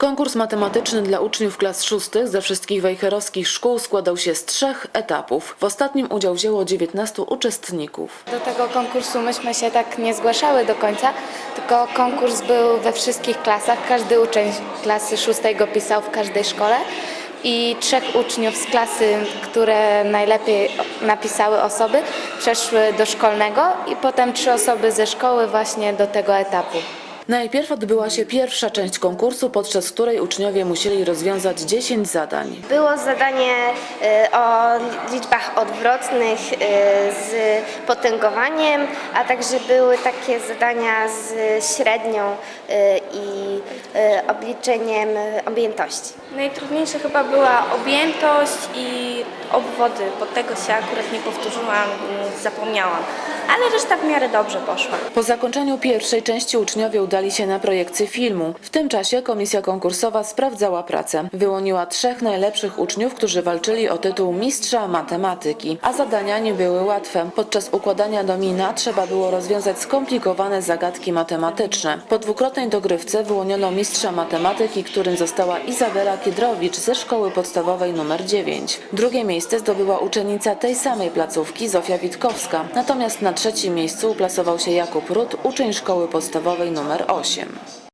Konkurs matematyczny dla uczniów klas szóstych ze wszystkich wejherowskich szkół składał się z trzech etapów. W ostatnim udział wzięło 19 uczestników. Do tego konkursu myśmy się tak nie zgłaszały do końca, tylko konkurs był we wszystkich klasach. Każdy uczeń klasy szóstej go pisał w każdej szkole i trzech uczniów z klasy, które najlepiej napisały osoby, przeszły do szkolnego i potem trzy osoby ze szkoły właśnie do tego etapu. Najpierw odbyła się pierwsza część konkursu, podczas której uczniowie musieli rozwiązać 10 zadań. Było zadanie y, o liczbach odwrotnych y, z potęgowaniem, a także były takie zadania z średnią y, i obliczeniem objętości. Najtrudniejsza chyba była objętość i obwody, bo tego się akurat nie powtórzyłam, zapomniałam. Ale reszta w miarę dobrze poszła. Po zakończeniu pierwszej części uczniowie udali się na projekcję filmu. W tym czasie komisja konkursowa sprawdzała pracę. Wyłoniła trzech najlepszych uczniów, którzy walczyli o tytuł mistrza matematyki. A zadania nie były łatwe. Podczas układania domina trzeba było rozwiązać skomplikowane zagadki matematyczne. Po dwukrotnej dogrywce wyłoniono mistrza matematyki, którym została Izabela Kiedrowicz ze szkoły podstawowej nr 9. Drugie miejsce zdobyła uczennica tej samej placówki Zofia Witkowska. Natomiast na trzecim miejscu uplasował się Jakub Rut, uczeń szkoły podstawowej nr 8.